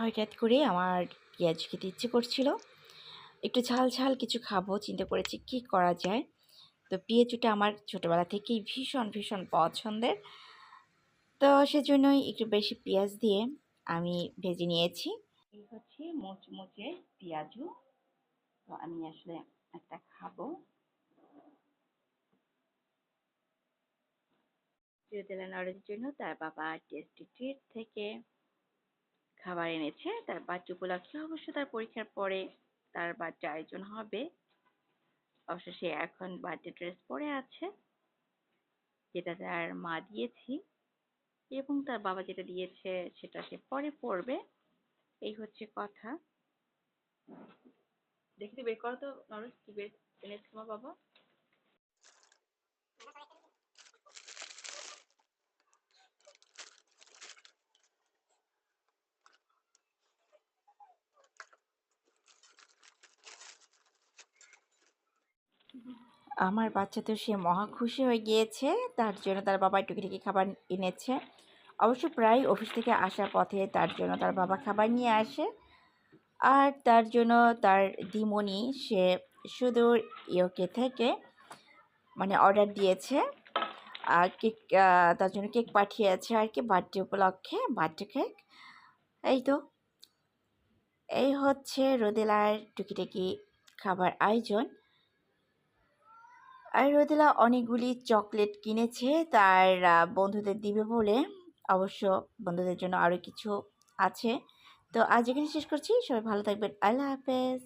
হঠাৎ করে আমার পেঁয়াজ খেতে ইচ্ছে করছিল। একটু ঝাল ঝাল কিছু খাব, চিন্তা করেছি কি করা যায়। তো পেঁয়াজুটা আমার ছোটোবেলা থেকেই ভীষণ ভীষণ পছন্দের। তো সেজন্যই একটু বেশি পেঁয়াজ দিয়ে আমি ভেজে নিয়েছি। হচ্ছে মুচমুচে পেঁয়াজু। তো আমি আসলে একটা খাব। জন্য তার বাবা টেস্টি ট্রিট থেকে খাবার এনেছে, তার বাচ্চা উপলক্ষে অবশ্য তার পরীক্ষার পরে তার বাচ্চা আয়োজন হবে। অবশ্য সে এখন বার্থডে ড্রেস পরে আছে, যেটা তার মা দিয়েছি এবং তার বাবা যেটা দিয়েছে সেটা সে পরে পড়বে এই হচ্ছে কথা। দেখতে বের করো তো, নরেশ, কি বের এনেছে তোমার বাবা? আমার বাচ্চা তো সে মহা খুশি হয়ে গিয়েছে, তার জন্য তার বাবা টুকিটাকি খাবার এনেছে। অবশ্য প্রায় অফিস থেকে আসার পথে তার জন্য তার বাবা খাবার নিয়ে আসে। আর তার জন্য তার দিমনি, সে সুদূর ইউকে থেকে মানে অর্ডার দিয়েছে। আর কেক তার জন্য কেক পাঠিয়েছে আর কি, বার্থডে উপলক্ষে, বার্থডে কেক। এই তো। এই হচ্ছে রোদেলার টুকিটাকি খাবার আয়োজন। আর রোদেলা অনেকগুলি চকলেট কিনেছে। তার বন্ধুদের দিবে বলে। অবশ্য বন্ধুদের জন্য আরও কিছু আছে। তো আজ এখানে শেষ করছি। সবাই ভালো থাকবেন। আল্লাহ হাফেজ।